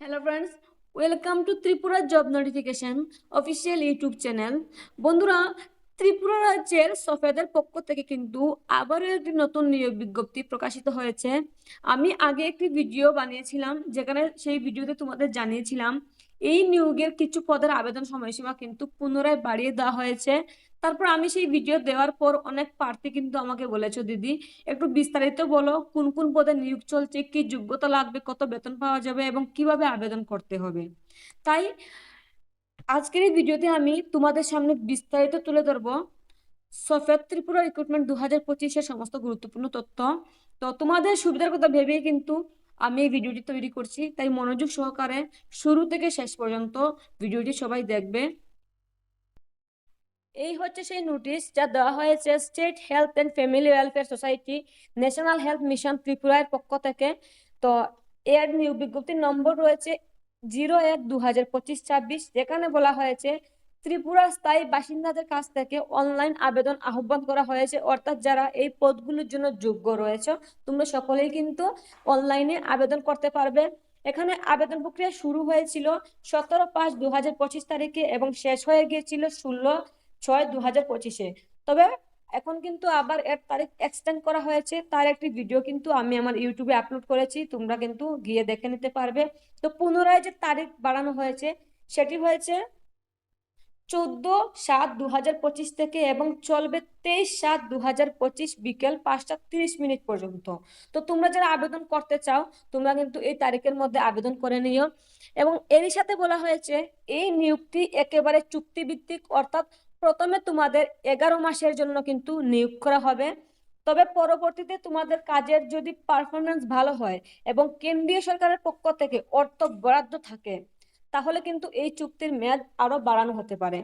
Hello friends welcome to Tripura job notification official YouTube channel বন্ধুরা ত্রিপুরা রাজ্যের সফেদের পক্ষ থেকে কিন্তু আবারও একটি নতুন নিয়োগ বিজ্ঞপ্তি প্রকাশিত হয়েছে। আমি আগে একটি ভিডিও বানিয়েছিলাম, যেখানে সেই ভিডিওতে তোমাদের জানিয়েছিলাম, এই নিয়োগের কিছু পদের আবেদন সময়সীমা কিন্তু পুনরায় বাড়িয়ে দেওয়া হয়েছে। তারপর আমি সেই ভিডিও দেওয়ার পর অনেক প্রার্থী কিন্তু আমাকে বলেছ, দিদি, একটু বিস্তারিত বলো, কোন কোন পদে নিয়োগ চলছে, কি যোগ্যতা লাগবে, কত বেতন পাওয়া যাবে এবং কীভাবে আবেদন করতে হবে? তাই আজকের এই ভিডিওতে আমি তোমাদের সামনে বিস্তারিত তুলে ধরবো। সফেদ ত্রিপুরা রিক্রুটমেন্ট দু হাজার পঁচিশের সমস্ত গুরুত্বপূর্ণ তথ্য। তো তোমাদের সুবিধার কথা ভেবেই কিন্তু আমি এই ভিডিওটি তৈরি করছি। তাই মনোযোগ সহকারে শুরু থেকে শেষ পর্যন্ত ভিডিওটি সবাই দেখবে। এই হচ্ছে সেই নোটিশ যা দেওয়া হয়েছে state health and family welfare society national health mission ত্রিপুরার পক্ষ থেকে। তো এর বিজ্ঞপ্তির নম্বর রয়েছে জিরো এক দু হাজার পঁচিশ ছাব্বিশ, যেখানে বলা হয়েছে ত্রিপুরা স্থায়ী বাসিন্দাদের কাছ থেকে অনলাইন আবেদন আহ্বান করা হয়েছে। অর্থাৎ যারা এই পদগুলোর জন্য যোগ্য রয়েছে, তোমরা সকলেই কিন্তু অনলাইনে আবেদন করতে পারবে। এখানে আবেদন প্রক্রিয়া শুরু হয়েছিল সতেরো পাঁচ দু হাজার পঁচিশ তারিখে এবং শেষ হয়ে গিয়েছিল ষোলো ছয় দু হাজার পঁচিশে। তবে এখন কিন্তু আবার এর তারিখ এক্সটেন্ড করা হয়েছে। তার একটি ভিডিও কিন্তু আমি আমার ইউটিউবে আপলোড করেছি। তোমরা কিন্তু গিয়ে দেখে নিতে পারবে। তো পুনরায় যে তারিখ বাড়ানো হয়েছে, সেটি হয়েছে চোদ্দ সাত দু হাজার পঁচিশ থেকে এবং চলবে তেইশ সাত দু হাজার পঁচিশ বিকেল পাঁচটা তিরিশ মিনিট পর্যন্ত। তো তোমরা যারা আবেদন করতে চাও, তোমরা কিন্তু এই তারিখের মধ্যে আবেদন করে নিও। এবং এরই সাথে বলা হয়েছে, এই নিয়োগটি একেবারে চুক্তিভিত্তিক, অর্থাৎ প্রথমে তোমাদের এগারো মাসের জন্য কিন্তু নিয়োগ করা হবে। তবে পরবর্তীতে তোমাদের কাজের যদি পারফরমেন্স ভালো হয় এবং কেন্দ্রীয় সরকারের পক্ষ থেকে অর্থ বরাদ্দ থাকে, তাহলে কিন্তু এই চুক্তির মেয়াদ আরও বাড়ানো হতে পারে।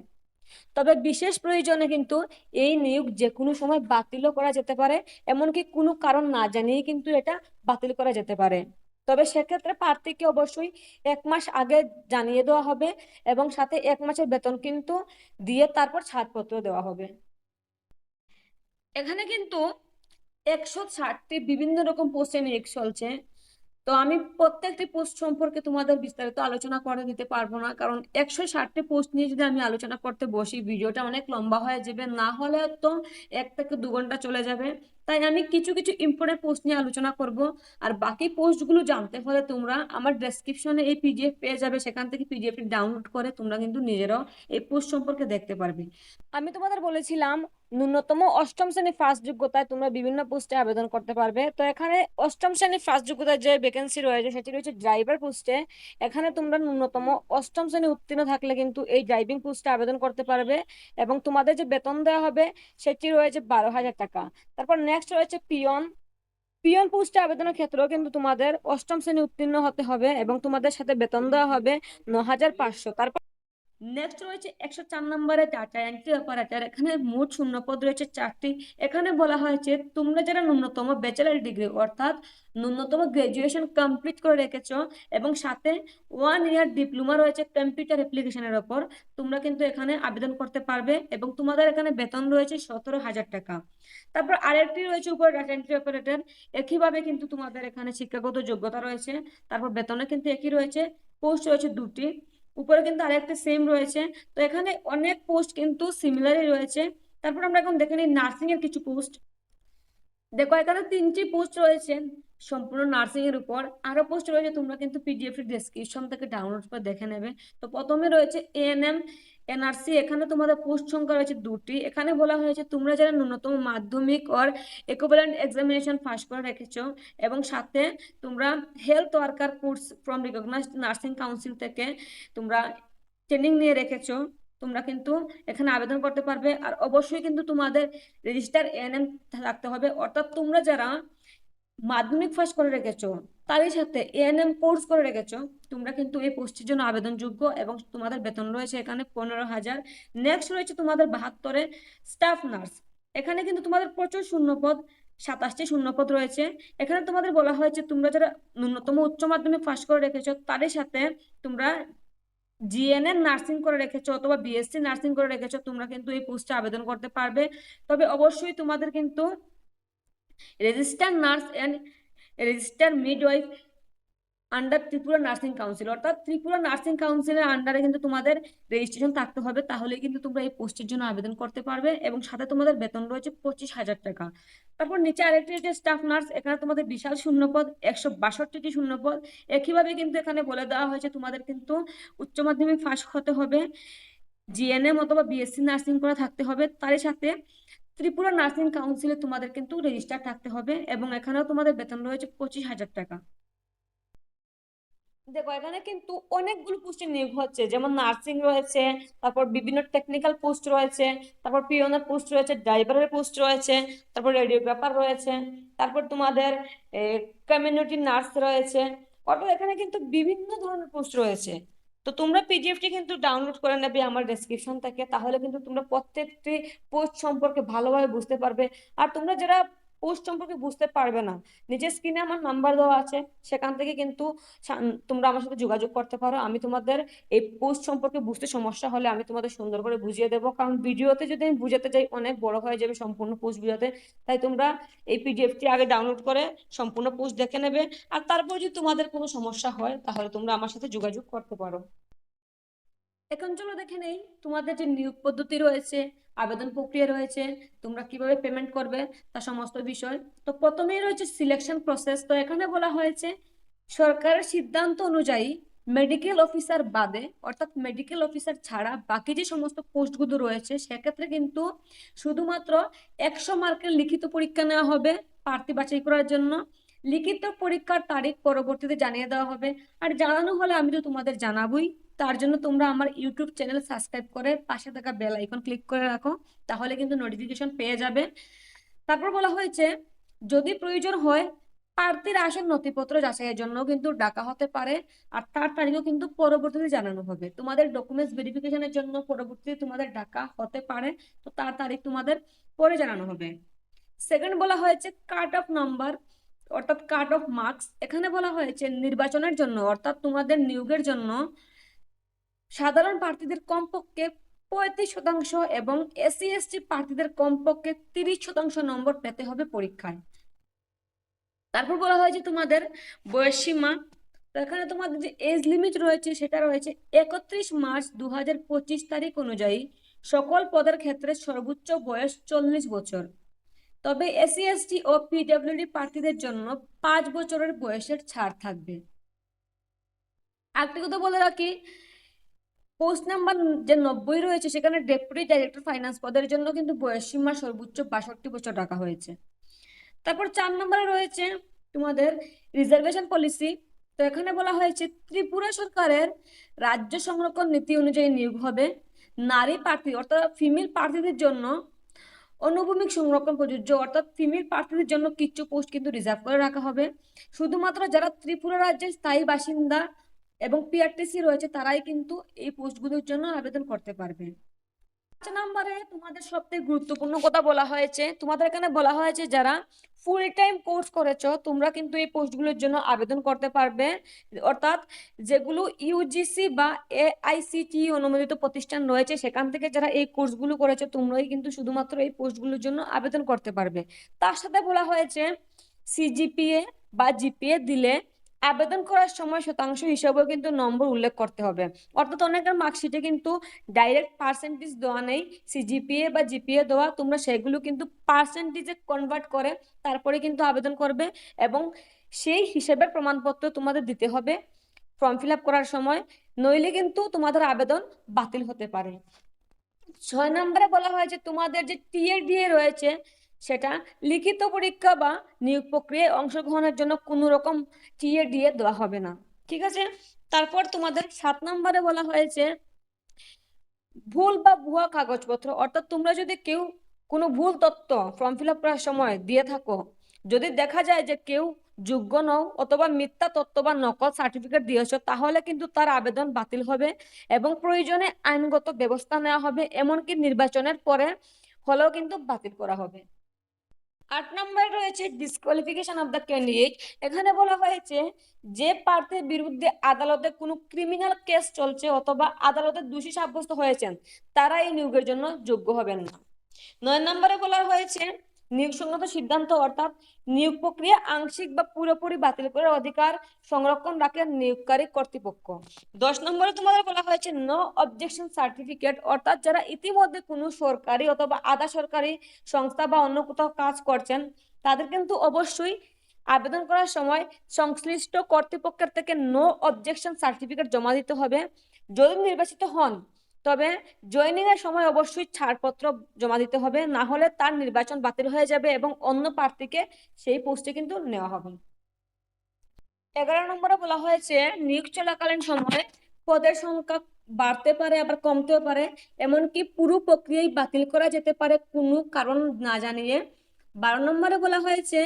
তবে বিশেষ প্রয়োজনে কিন্তু এই নিয়োগ যে কোনো সময় বাতিলও করা যেতে পারে, এমনকি কোনো কারণ না জানিয়ে কিন্তু এটা বাতিল করা যেতে পারে। তবে সেক্ষেত্রে প্রার্থীকে অবশ্যই এক মাস আগে জানিয়ে দেওয়া হবে এবং সাথে এক মাসের বেতন কিন্তু দিয়ে তারপর ছাড়পত্র দেওয়া হবে। এখানে কিন্তু একশো ষাটটি বিভিন্ন রকম পোস্টে নিয়োগ চলছে। তো আমি প্রত্যেকটি পোস্ট সম্পর্কে তোমাদের বিস্তারিত আলোচনা করে দিতে পারব না, কারণ একশো ষাটটি পোস্ট নিয়ে যদি আমি আলোচনা করতে বসি, ভিডিওটা অনেক লম্বা হয়ে যাবে, না হলে তো এক থেকে দু ঘণ্টা চলে যাবে। তাই আমি কিছু কিছু ইম্পর্টেন্ট পোস্ট নিয়ে আলোচনা করব। আর বাকি পোস্টগুলো জানতে হলে তোমরা আমার ডেসক্রিপশনে এই পিডিএফ পেয়ে যাবে। সেখান থেকে পিডিএফটি ডাউনলোড করে তোমরা কিন্তু নিজেরাও এই পোস্ট সম্পর্কে দেখতে পারবে। আমি তোমাদের বলেছিলাম, ন্যূনতম অষ্টম শ্রেণি ফার্স্ট যোগ্যতায় তোমরা বিভিন্ন পোস্টে আবেদন করতে পারবে। তো এখানে অষ্টম শ্রেণি ফার্স্ট যোগ্যতায় যে ভ্যাকেন্সি রয়েছে, সেটি রয়েছে ড্রাইভার পোস্টে এখানে তোমরা ন্যূনতম অষ্টম শ্রেণি উত্তীর্ণ থাকলে কিন্তু এই ড্রাইভিং পোস্টে আবেদন করতে পারবে। এবং তোমাদের যে বেতন দেওয়া হবে, সেটি রয়েছে বারো হাজার টাকা। তারপর নেক্সট রয়েছে পিয়ন। পিয়ন পোস্টে আবেদনের ক্ষেত্রেও কিন্তু তোমাদের অষ্টম শ্রেণি উত্তীর্ণ হতে হবে এবং তোমাদের সাথে বেতন দেওয়া হবে ন হাজার পাঁচশো। তারপর নেক্সট রয়েছে একশো চার নম্বরে ডাটা এন্ট্রি অপারেটর এখানে মোট শূন্যপদ রয়েছে চারটি। এখানে বলা হয়েছে, তোমরা যারা ন্যূনতম ব্যাচেলার ডিগ্রি অর্থাৎ ন্যূনতম গ্রাজুয়েশন কমপ্লিট করে রেখেছ এবং সাথে ওয়ান ইয়ার ডিপ্লোমা রয়েছে কম্পিউটার অ্যাপ্লিকেশনের ওপর, তোমরা কিন্তু এখানে আবেদন করতে পারবে এবং তোমাদের এখানে বেতন রয়েছে সতেরো হাজার টাকা। তারপর আরেকটি রয়েছে উপর ডাটা এন্ট্রি অপারেটর একইভাবে কিন্তু তোমাদের এখানে শিক্ষাগত যোগ্যতা রয়েছে, তারপর বেতনে কিন্তু একই রয়েছে পোস্ট রয়েছে দুটি। উপরে কিন্তু আরেকটা সেম রয়েছে। তো এখানে অনেক পোস্ট কিন্তু সিমিলারই রয়েছে। তারপর আমরা এখন দেখে নিই নার্সিং এর কিছু পোস্ট দেখো এখানে তিনটি পোস্ট রয়েছে সম্পূর্ণ নার্সিং এর উপর। আরও পোস্ট রয়েছে তোমরা কিন্তু পিডিএফ এর ডেসক্রিপশন থেকে ডাউনলোড করে দেখে নেবে। তো প্রথমে রয়েছে এএনএম এনআরসি এখানে তোমাদের পোস্ট সংখ্যা রয়েছে দুটি। এখানে বলা হয়েছে, তোমরা যারা ন্যূনতম মাধ্যমিক অর ইকুইভ্যালেন্ট এক্সামিনেশন পাস করে রেখেছো এবং সাথে তোমরা health worker course from recognised nursing council থেকে তোমরা ট্রেনিং নিয়ে রেখেছো, তোমরা কিন্তু এখানে আবেদন করতে পারবে। আর অবশ্যই কিন্তু তোমাদের রেজিস্টার এএনএম থাকতে হবে। অর্থাৎ তোমরা যারা মাধ্যমিক পাস করে রেখেছো, তারই সাথে এএনএম কোর্স করে রেখেছো, তোমরা কিন্তু এই পোস্টের জন্য আবেদনযোগ্য এবং তোমাদের বেতন রয়েছে এখানে পনেরো হাজার। নেক্সট রয়েছে তোমাদের বাহাত্তরে স্টাফ নার্স এখানে কিন্তু তোমাদের প্রচুর শূন্যপদ, সাতাশটি শূন্যপদ রয়েছে। এখানে তোমাদের বলা হয়েছে তোমরা যারা ন্যূনতম উচ্চ মাধ্যমিক পাস করে রেখেছো, তারই সাথে তোমরা জিএনএম নার্সিং করে রেখেছো অথবা বিএসসি নার্সিং করে রেখেছো, তোমরা কিন্তু এই পোস্টে আবেদন করতে পারবে। তবে অবশ্যই তোমাদের কিন্তু register nurse and register midwife under Tripura nursing council অর্থাৎ ত্রিপুরা নার্সিং কাউন্সিলের আন্ডারে কিন্তু তোমাদের রেজিস্ট্রেশন থাকতে হবে তাহলে কিন্তু তোমরা এই পোস্টের জন্য আবেদন করতে পারবে এবং সাথে তোমাদের বেতন রয়েছে পঁচিশ হাজার টাকা। তারপর নিচে আরেকটি রয়েছে স্টাফ নার্স এখানে তোমাদের বিশাল শূন্যপদ, একশো বাষট্টিটি শূন্যপদ। একইভাবে কিন্তু এখানে বলে দেওয়া হয়েছে তোমাদের কিন্তু উচ্চ মাধ্যমিক পাস হতে হবে জিএনএম অথবা বিএসসি নার্সিং করা থাকতে হবে। তারই সাথে ত্রিপুরা নার্সিং কাউন্সিলে তোমাদের কিন্তু রেজিস্টার থাকতে হবে এবং এখানেও তোমাদের বেতন রয়েছে পঁচিশ হাজার টাকা। দেখো, এখানে কিন্তু অনেকগুলো পোস্টে নিয়োগ হচ্ছে, যেমন নার্সিং রয়েছে, তারপর বিভিন্ন টেকনিক্যাল পোস্ট রয়েছে, তারপর পিওনের পোস্ট রয়েছে ড্রাইভারের পোস্ট রয়েছে, তারপর রেডিওগ্রাফার রয়েছে, তারপর তোমাদের কমিউনিটি নার্স রয়েছে, অর্থাৎ এখানে কিন্তু বিভিন্ন ধরনের পোস্ট রয়েছে। তো তোমরা পিডিএফটি কিন্তু ডাউনলোড করে নেবে আমার ডেসক্রিপশন থেকে, তাহলে কিন্তু তোমরা প্রত্যেকটি পোস্ট সম্পর্কে ভালোভাবে বুঝতে পারবে। আর তোমরা যারা পোস্ট সম্পর্কে বুঝতে পারবে না। নিজের স্ক্রিনে আমার নাম্বার দেওয়া আছে, সেখান থেকে কিন্তু তোমরা আমার সাথে যোগাযোগ করতে পারো। আমি তোমাদের এই পোস্ট সম্পর্কে বুঝতে সমস্যা হলে আমি তোমাদের সুন্দর করে বুঝিয়ে দেবো। কারণ ভিডিওতে যদি আমি বুঝাতে যাই, অনেক বড় হয়ে যাবে সম্পূর্ণ পোস্ট বুঝাতে তাই তোমরা এই পিডিএফটি আগে ডাউনলোড করে সম্পূর্ণ পোস্ট দেখে নেবে। আর তারপর যদি তোমাদের কোনো সমস্যা হয়, তাহলে তোমরা আমার সাথে যোগাযোগ করতে পারো। এখন চলো দেখে নেই। তোমাদের যে নিয়োগ পদ্ধতি রয়েছে, আবেদন প্রক্রিয়া রয়েছে, তোমরা কীভাবে পেমেন্ট করবে, তা সমস্ত বিষয়। তো প্রথমেই রয়েছে সিলেকশন প্রসেস তো এখানে বলা হয়েছে, সরকারের সিদ্ধান্ত অনুযায়ী মেডিকেল অফিসার বাদে, অর্থাৎ মেডিকেল অফিসার ছাড়া বাকি যে সমস্ত পোস্টগুলো রয়েছে, সেক্ষেত্রে কিন্তু শুধুমাত্র একশো মার্কের লিখিত পরীক্ষা নেওয়া হবে প্রার্থী বাছাই করার জন্য। লিখিত পরীক্ষার তারিখ পরবর্তীতে জানিয়ে দেওয়া হবে। আর জানানো হলে আমি তো তোমাদের জানাবোই। তার জন্য তোমরা আমার ইউটিউব চ্যানেল সাবস্ক্রাইব করে পাশে থাকা বেল আইকন ক্লিক করে রাখো, তাহলে কিন্তু নোটিফিকেশন পেয়ে যাবে। তারপর বলা হয়েছে, যদি প্রয়োজন হয় প্রার্থীর আসল নথিপত্র যাচাইয়ের জন্য কিন্তু ডাকা হতে পারে, আর তার তারিখও কিন্তু পরবর্তীতে জানানো হবে। তোমাদের ডকুমেন্টস ভেরিফিকেশনের জন্য পরবর্তীতে তোমাদের ডাকা হতে পারে, তো তার তারিখ তোমাদের পরে জানানো হবে। সেকেন্ড বলা হয়েছে কাট অফ নাম্বার অর্থাৎ কাট অফ মার্কস এখানে বলা হয়েছে, নির্বাচনের জন্য, অর্থাৎ তোমাদের নিয়োগের জন্য সাধারণ প্রার্থীদের কমপক্ষে পঁয়ত্রিশ শতাংশ এবং এসসি এসটি প্রার্থীদের কমপক্ষে তিরিশ শতাংশ নম্বর পেতে হবে পরীক্ষায়। তারপর বলা হয়েছে তোমাদের বয়স সীমা, এখানে তোমাদের যে এজ লিমিট রয়েছে সেটা রয়েছে একত্রিশ মার্চ দু তারিখ অনুযায়ী সকল পদের ক্ষেত্রে সর্বোচ্চ বয়স চল্লিশ বছর। তবে এসসি এসটি ও পিডব্লিউডি প্রার্থীদের জন্য পাঁচ বছরের বয়সের ছাড় থাকবে। আরেকটি কথা বলে রাখি পোস্ট নাম্বার যে নব্বই রয়েছে, সেখানে ডেপুটি ডাইরেক্টর ফাইন্যান্স পদের জন্য কিন্তু বয়স সীমা সর্বোচ্চ বাষট্টি বছর রাখা হয়েছে। তারপর চার নম্বরে রয়েছে তোমাদের রিজার্ভেশন পলিসি তো এখানে বলা হয়েছে, ত্রিপুরা সরকারের রাজ্য সংরক্ষণ নীতি অনুযায়ী নিয়োগ হবে। নারী প্রার্থী, অর্থাৎ ফিমেল প্রার্থীদের জন্য অনুভূমিক সংরক্ষণ প্রযোজ্য, অর্থাৎ ফিমেল প্রার্থীদের জন্য কিছু পোস্ট কিন্তু রিজার্ভ করে রাখা হবে। শুধুমাত্র যারা ত্রিপুরা রাজ্যের স্থায়ী বাসিন্দা এবং পিআরটিসি রয়েছে, তারাই কিন্তু এই পোস্টগুলোর জন্য আবেদন করতে পারবে। পাঁচ নম্বরে তোমাদের সবথেকে গুরুত্বপূর্ণ কথা বলা হয়েছে, তোমাদের এখানে বলা হয়েছে যারা ফুল টাইম কোর্স করেছ, তোমরা কিন্তু এই পোস্টগুলোর জন্য আবেদন করতে পারবে। অর্থাৎ যেগুলো ইউজিসি বা এআইসিটি অনুমোদিত প্রতিষ্ঠান রয়েছে, সেখান থেকে যারা এই কোর্সগুলো করেছ, তোমরাই কিন্তু শুধুমাত্র এই পোস্টগুলোর জন্য আবেদন করতে পারবে। তার সাথে বলা হয়েছে সিজিপিএ বা জিপিএ দিলে আবেদন করার সময় শতাংশ হিসাবেও কিন্তু নম্বর উল্লেখ করতে হবে। অর্থাৎ অনেকের মার্কশিটে কিন্তু ডাইরেক্ট পার্সেন্টেজ দেওয়া নেই সিজিপিএ বা জিপিএ দেওয়া, তোমরা সেগুলো কিন্তু পার্সেন্টেজে কনভার্ট করে তারপরে কিন্তু আবেদন করবে এবং সেই হিসেবের প্রমাণপত্র তোমাদের দিতে হবে ফর্ম ফিল করার সময়। নইলে কিন্তু তোমাদের আবেদন বাতিল হতে পারে। ছয় নম্বরে বলা হয়েছে তোমাদের যে টিএডিএ রয়েছে সেটা লিখিত পরীক্ষা বা নিয়োগ প্রক্রিয়ায় অংশগ্রহণের জন্য কোনো রকম টিএডিএ দেওয়া হবে না। ঠিক আছে? তারপর তোমাদের সাত নম্বরে বলা হয়েছে, ভুল বা ভুয়া কাগজপত্র, অর্থাৎ তোমরা যদি কেউ কোনো ভুল তথ্য ফর্ম ফিল আপ করার সময় দিয়ে থাকো, যদি দেখা যায় যে কেউ যোগ্য নও অথবা মিথ্যা তথ্য বা নকল সার্টিফিকেট দিয়েছ, তাহলে কিন্তু তার আবেদন বাতিল হবে এবং প্রয়োজনে আইনগত ব্যবস্থা নেওয়া হবে, এমনকি নির্বাচনের পরে হলেও কিন্তু বাতিল করা হবে। আট নম্বরে রয়েছে ডিসকোয়ালিফিকেশন অফ দ্য ক্যান্ডিডেট এখানে বলা হয়েছে, যে প্রার্থীর বিরুদ্ধে আদালতে কোনো ক্রিমিনাল কেস চলছে অথবা আদালতে দোষী সাব্যস্ত হয়েছেন, তারা এই নিয়োগের জন্য যোগ্য হবেন না। নয় নম্বরে বলা হয়েছে নিয়োগ সংক্রান্ত সিদ্ধান্ত অর্থাৎ নিয়োগ প্রক্রিয়া আংশিক বা পুরোপুরি বাতিল করার অধিকার সংরক্ষণ রাখে নিয়োগকারী কর্তৃপক্ষ। দশ নম্বরে তোমাদের বলা হয়েছে নো অবজেকশন সার্টিফিকেট অর্থাৎ যারা ইতিমধ্যে কোনো সরকারি অথবা আধা সরকারি সংস্থা বা অন্য কোথাও কাজ করছেন, তাদের কিন্তু অবশ্যই আবেদন করার সময় সংশ্লিষ্ট কর্তৃপক্ষের থেকে নো অবজেকশন সার্টিফিকেট জমা দিতে হবে। যদি নির্বাচিত হন তবে জয়েনিং এর সময় অবশ্যই ছাড়পত্র জমা দিতে হবে, না হলে তার নির্বাচন বাতিল হয়ে যাবে এবং অন্য প্রার্থীকে সেই পোস্টে কিন্তু নেওয়া হবে। এগারো নম্বরে বলা হয়েছে, নিয়োগ চলাকালীন সময়ে পদের সংখ্যা বাড়তে পারে, আবার কমতেও পারে, এমনকি পুরো প্রক্রিয়াই বাতিল করা যেতে পারে কোনো কারণ না জানিয়ে। বারো নম্বরে বলা হয়েছে,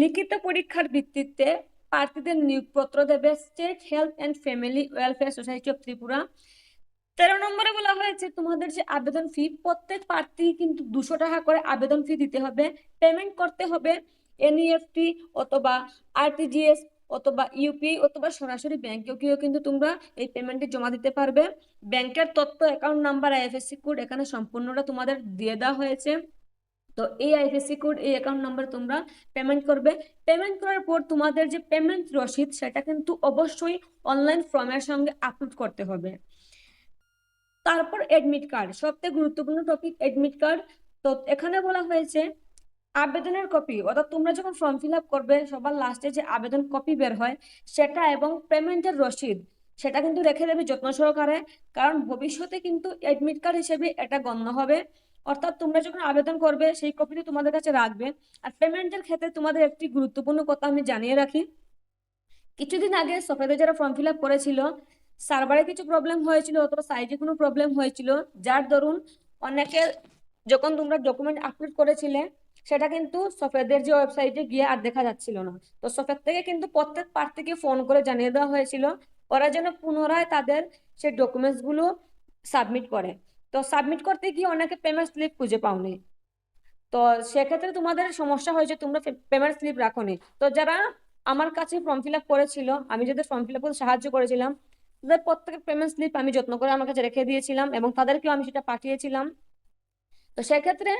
লিখিত পরীক্ষার ভিত্তিতে প্রার্থীদের নিয়োগপত্র দেবে state health and family welfare society of Tripura. তেরো নম্বরে বলা হয়েছে, তোমাদের যে আবেদন ফি প্রত্যেক প্রার্থী কিন্তু দুশো টাকা করে আবেদন ফি দিতে হবে। পেমেন্ট করতে হবে এনইএফটি অথবা আরটিজিএস অথবা ইউপিআই অথবা সরাসরি ব্যাংকেও গিয়েও কিন্তু তোমরা এই পেমেন্টটি জমা দিতে পারবে। ব্যাংকের তথ্য অ্যাকাউন্ট নাম্বার আইএফএসসি কোড এখানে সম্পূর্ণটা তোমাদের দিয়ে দেওয়া হয়েছে। তো এই আইএফএসসি কোড এই অ্যাকাউন্ট নাম্বার তোমরা পেমেন্ট করবে। পেমেন্ট করার পর তোমাদের যে পেমেন্ট রসিদ, সেটা কিন্তু অবশ্যই অনলাইন ফর্মের সঙ্গে আপলোড করতে হবে। তারপর এডমিট কার্ড সবথেকে গুরুত্বপূর্ণ টপিক এডমিট কার্ড তো এখানে বলা হয়েছে, আবেদনের কপি অর্থাৎ তোমরা যখন ফর্ম ফিল আপ করবে, সবার লাস্টে যে আবেদন কপি বের হয়, সেটা এবং পেমেন্টের রসিদ, সেটা কিন্তু রেখে দেবে যত্ন সহকারে, কারণ ভবিষ্যতে কিন্তু এডমিট কার্ড হিসেবে এটা গণ্য হবে। অর্থাৎ তোমরা যখন আবেদন করবে, সেই কপিটি তোমাদের কাছে রাখবে। আর পেমেন্টের ক্ষেত্রে তোমাদের একটি গুরুত্বপূর্ণ কথা আমি জানিয়ে রাখি। কিছুদিন আগে সফেদে যারা ফর্ম ফিল আপ করেছিল সার্ভারে কিছু প্রবলেম হয়েছিল অথবা সাইটে কোনো প্রবলেম হয়েছিল, যার দরুন অনেকে যখন তোমরা ডকুমেন্ট আপলোড করেছিলে, সেটা কিন্তু সফেদের যে ওয়েবসাইটে গিয়ে আর দেখা যাচ্ছিল না। তো সফেদ থেকে কিন্তু প্রত্যেক প্রার্থীকে ফোন করে জানিয়ে দেওয়া হয়েছিল, ওরা যেন পুনরায় তাদের সেই ডকুমেন্টসগুলো সাবমিট করে। তো সাবমিট করতে গিয়ে অনেকে পেমেন্ট স্লিপ খুঁজে পাওনি। তো সেক্ষেত্রে তোমাদের সমস্যা হয়েছে তোমরা পেমেন্ট স্লিপ রাখোনি। তো যারা আমার কাছে ফর্ম ফিল আপ করেছিল, আমি যাদের ফর্ম ফিল আপ সাহায্য করেছিলাম তাদের প্রত্যেকের পেমেন্ট স্লিপ আমি যত্ন করে আমার কাছে রেখে দিয়েছিলাম এবং তাদেরকেও আমি সেটা পাঠিয়েছিলাম। তো সেক্ষেত্রে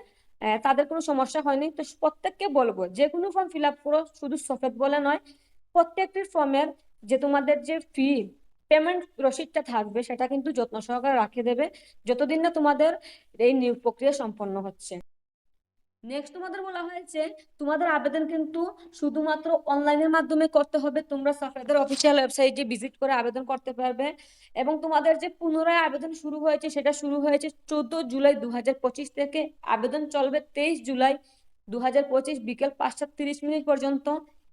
তাদের কোনো সমস্যা হয়নি। তো প্রত্যেককে বলব, যে কোনো ফর্ম ফিল আপ করো, শুধু সফেদ বলে নয়, প্রত্যেকটি ফর্মের যে তোমাদের যে ফি পেমেন্ট রসিদটা থাকবে, সেটা কিন্তু যত্ন সহকারে রাখে দেবে, যতদিন না তোমাদের এই নিয়োগ প্রক্রিয়া সম্পন্ন হচ্ছে। নেক্সট তোমাদের বলা হয়েছে, তোমাদের আবেদন কিন্তু শুধুমাত্র অনলাইনের মাধ্যমে করতে হবে। তোমরা সাফেদের অফিসিয়াল ওয়েবসাইটে ভিজিট করে আবেদন করতে পারবে। এবং তোমাদের যে পুনরায় আবেদন শুরু হয়েছে, সেটা শুরু হয়েছে চোদ্দ জুলাই দু হাজার পঁচিশ থেকে। আবেদন চলবে তেইশ জুলাই দু হাজার পঁচিশ বিকেল পাঁচটা তিরিশ মিনিট পর্যন্ত।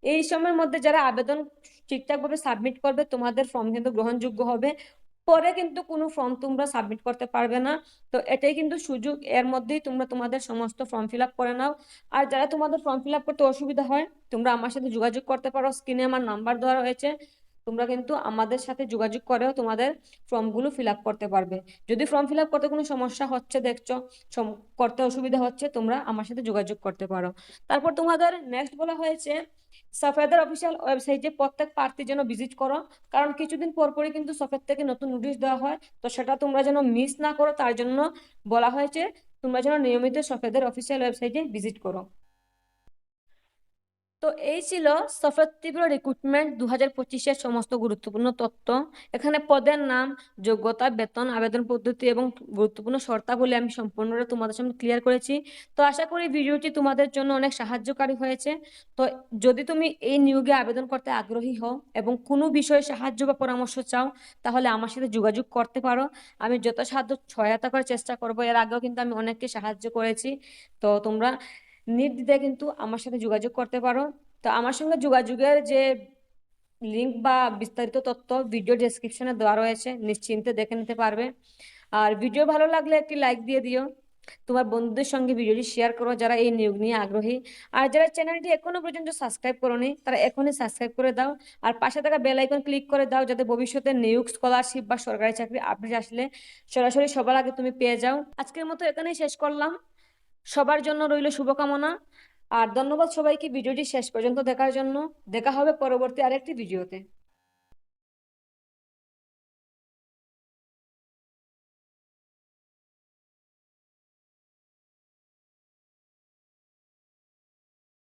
এই সময়ের মধ্যে যারা আবেদন ঠিকঠাকভাবে সাবমিট করবে, তোমাদের ফর্ম কিন্তু গ্রহণযোগ্য হবে। পরে কিন্তু কোনো ফর্ম তোমরা সাবমিট করতে পারবে না। তো এটাই কিন্তু সুযোগ। এর মধ্যেই তোমরা তোমাদের সমস্ত ফর্ম ফিল আপ করে নাও। আর যারা তোমাদের ফর্ম ফিল আপ করতে অসুবিধা হয়, তোমরা আমার সাথে যোগাযোগ করতে পারো। স্ক্রিনে আমার নাম্বার দেওয়া হয়েছে তোমরা কিন্তু আমাদের সাথে যোগাযোগ করেও তোমাদের ফর্মগুলো ফিল আপ করতে পারবে। যদি ফর্ম ফিল আপ করতে কোনো সমস্যা হচ্ছে, দেখছ করতে অসুবিধা হচ্ছে, তোমরা আমার সাথে যোগাযোগ করতে পারো। তারপর তোমাদের নেক্সট বলা হয়েছে সফেদের অফিসিয়াল ওয়েবসাইটে প্রত্যেক প্রার্থী যেন ভিজিট করো। কারণ কিছুদিন পর পরই কিন্তু সফেদ থেকে নতুন নোটিশ দেওয়া হয়। তো সেটা তোমরা যেন মিস না করো, তার জন্য বলা হয়েছে তোমরা যেন নিয়মিত সফেদের অফিসিয়াল ওয়েবসাইটে ভিজিট করো। তো এই ছিল সফেদ তীব্র রিক্রুটমেন্ট দু হাজার পঁচিশের সমস্ত গুরুত্বপূর্ণ তথ্য। এখানে পদের নাম, যোগ্যতা, বেতন, আবেদন পদ্ধতি এবং গুরুত্বপূর্ণ শর্তাবলী আমি সম্পূর্ণভাবে তোমাদের সামনে ক্লিয়ার করেছি। তো আশা করি ভিডিওটি তোমাদের জন্য অনেক সাহায্যকারী হয়েছে। তো যদি তুমি এই নিয়োগে আবেদন করতে আগ্রহী হও এবং কোনো বিষয়ে সাহায্য বা পরামর্শ চাও, তাহলে আমার সাথে যোগাযোগ করতে পারো। আমি যত সাহায্য সহায়তা করার চেষ্টা করব। এর আগেও কিন্তু আমি অনেককে সাহায্য করেছি। তো তোমরা নির্দ্বিধায় কিন্তু আমার সাথে যোগাযোগ করতে পারো। তো আমার সঙ্গে যোগাযোগের যে লিঙ্ক বা বিস্তারিত তথ্য ভিডিও ডেসক্রিপশনে দেওয়া রয়েছে, নিশ্চিন্তে দেখে নিতে পারবে। আর ভিডিও ভালো লাগলে একটি লাইক দিয়ে দিও। তোমার বন্ধুদের সঙ্গে ভিডিওটি শেয়ার করো যারা এই নিয়োগ নিয়ে আগ্রহী। আর যারা চ্যানেলটি এখনও পর্যন্ত সাবস্ক্রাইব করোনি, তারা এখনই সাবস্ক্রাইব করে দাও। আর পাশে থাকা বেল আইকন ক্লিক করে দাও যাতে ভবিষ্যতে নিয়োগ স্কলারশিপ বা সরকারি চাকরি আপডেট আসলে সরাসরি সবার আগে তুমি পেয়ে যাও। আজকের মতো এখানেই শেষ করলাম। সবার জন্য রইল শুভকামনা। আর ধন্যবাদ সবাইকে, ভিডিওটি শেষ পর্যন্ত দেখার জন্য। দেখা হবে পরবর্তী আরেকটি ভিডিওতে।